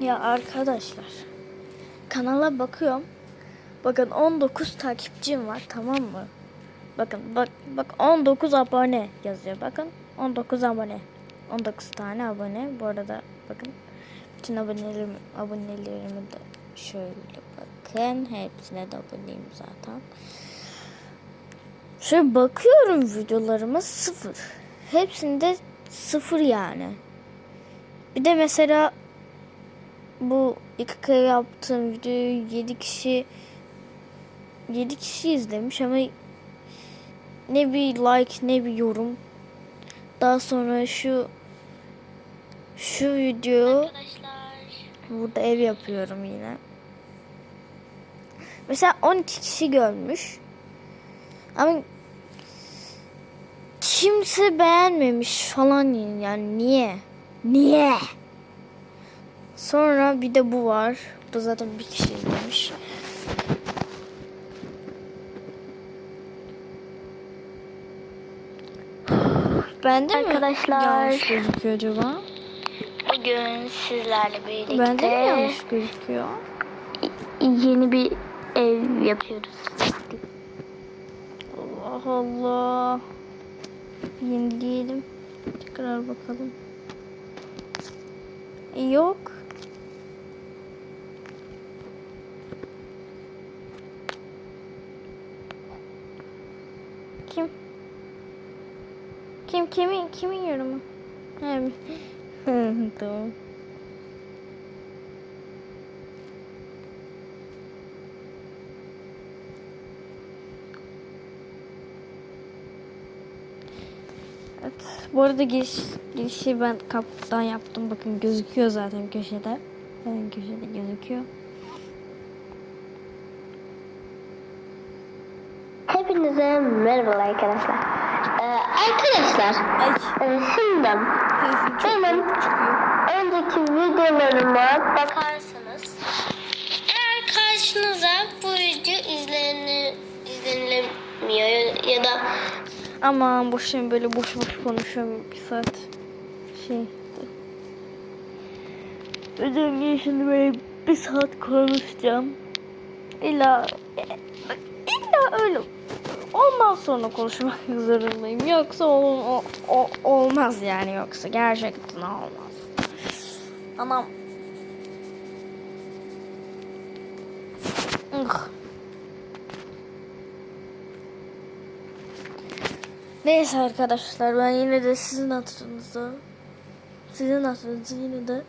Ya arkadaşlar kanala bakıyorum. Bakın 19 takipçim var tamam mı? Bakın bak bak 19 abone yazıyor. Bakın 19 abone. 19 tane abone. Bu arada bakın bütün abonelerimi, abonelerimi de şöyle bakın. Hepsine de aboneyim zaten. Şöyle bakıyorum videolarıma sıfır. Hepsinde sıfır yani. Bir de mesela bu ilk kere yaptığım videoyu 7 kişi 7 kişi izlemiş ama ne bir like ne bir yorum. Daha sonra şu şu video Arkadaşlar. burada ev yapıyorum yine. Mesela 12 kişi görmüş. Ama kimse beğenmemiş falan yani niye? Niye? Sonra bir de bu var. Bu da zaten bir kişi izlemiş. Bende mi Arkadaşlar. yanlış gözüküyor acaba? Bugün sizlerle birlikte Bende mi yanlış gözüküyor? yeni bir ev yapıyoruz. Allah Allah. Yenileyelim. Tekrar bakalım. Yok. Kim? Kim kimin kimin yorumu? Ha, tamam. Evet. Bu arada giriş, girişi ben kaptan yaptım. Bakın gözüküyor zaten köşede. Bakın köşede gözüküyor. Hepinize merhaba arkadaşlar. Ee, arkadaşlar e, şimdi benim önceki videolarıma bakarsanız eğer karşınıza bu video izlenir, izlenilemiyor ya da Aman boşuna böyle boş boş konuşuyorum bir saat. Şey. Özel şimdi böyle bir saat konuşacağım. İlla illa öyle ondan sonra konuşmak zorundayım. Yoksa ol, o- o- olmaz yani yoksa gerçekten olmaz. Anam. Ugh. Neyse arkadaşlar ben yine de sizin hatırınıza sizin hatırınıza yine de